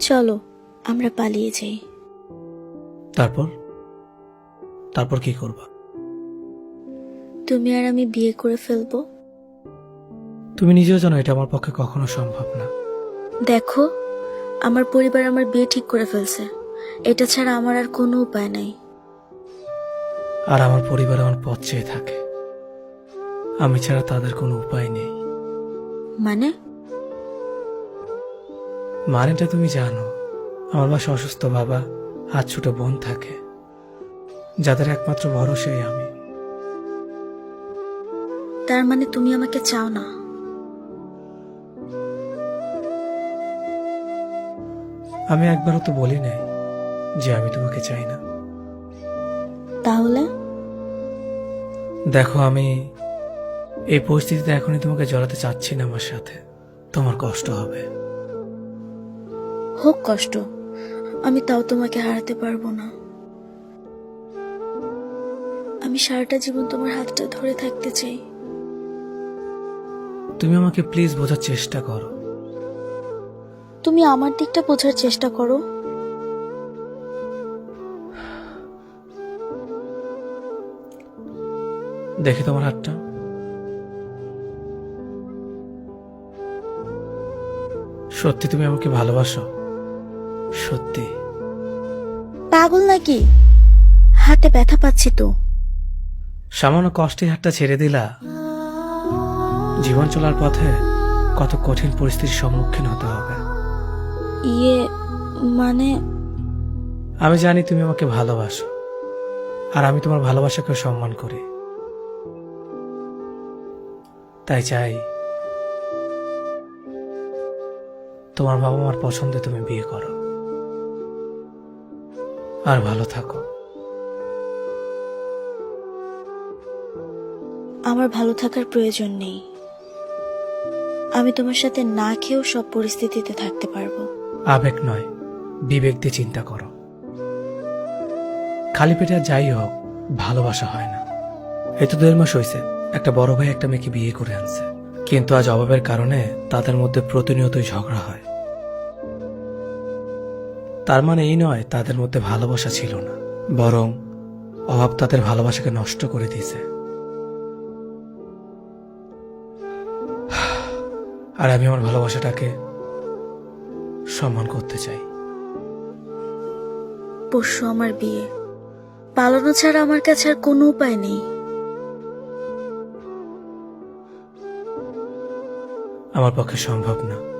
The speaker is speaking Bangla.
চলো আমরা পালিয়ে যাই। তারপর? তারপর কি করবা? তুমি আর আমি বিয়ে করে ফেলব। তুমি নিজেও জানো এটা আমার পক্ষে কখনো সম্ভব না। দেখো আমার পরিবার আমার বিয়ে ঠিক করে ফেলছে। এটা ছাড়া আমার আর কোনো উপায় নাই। আর আমার পরিবার আমার পথ চেয়ে থাকে। আমি ছাড়া তাদের কোনো উপায় নেই। মানে? মানেটা তুমি জানো আমার বাসা অসুস্থ বাবা আর ছোট বোন থাকে যাদের একমাত্র ভরসাই আমি। তার মানে তুমি আমাকে চাও না? আমি একবারও তো বলি নাই যে আমি তোমাকে চাই না। তাহলে? দেখো আমি এই পরিস্থিতিতে এখনই তোমাকে জড়াতে চাচ্ছি না আমার সাথে। তোমার কষ্ট হবে। হোক কষ্ট আমি তাও তোমাকে হারাতে পারব না। আমি সারাটা জীবন তোমার হাতটা ধরে থাকতে চাই। তুমি আমাকে প্লিজ বোঝার চেষ্টা করো। তুমি আমার দিকটা বোঝার চেষ্টা করো। দেখে তোমার হাতটা। সত্যি তুমি আমাকে ভালোবাসো। সত্যি। পাগল নাকি? হাতে ব্যথা পাচ্ছি তো। সামান্য কষ্টে হাতটা ছেড়ে দিলা। জীবন চলার পথে কত কঠিন পরিস্থিতির সম্মুখীন হতে হবে। ইয়ে মানে? আমি জানি তুমি আমাকে ভালোবাসো আর আমি তোমার ভালোবাসাকে সম্মান করি। তাই চাই তোমার বাবা মার পছন্দে তুমি বিয়ে করো। আর ভালো থাকো। আমার ভালো থাকার প্রয়োজন নেই। আমি তোমার সাথে না খেয়েও সব পরিস্থিতিতে থাকতে পারব। আবেগ নয় বিবেক দিয়ে চিন্তা করো। খালি পেটে আর যাই হোক ভালোবাসা হয় না। এই তো দেড় মাস হয়েছে একটা বড় ভাই একটা মেয়েকে বিয়ে করে আনছে। কিন্তু আজ অভাবের কারণে তাদের মধ্যে প্রতিনিয়তই ঝগড়া হয়। তার মানে এই নয় তাদের মধ্যে ভালোবাসা ছিল না বরং অভাব তাদের ভালোবাসাকে নষ্ট করে দিয়েছে। আর আমি আমার ভালোবাসাটাকে সম্মান করতে চাই। পরশু আমার বিয়ে। পালানো ছাড়া আমার কাছে আর কোনো উপায় নেই। আমার পক্ষে সম্ভব না।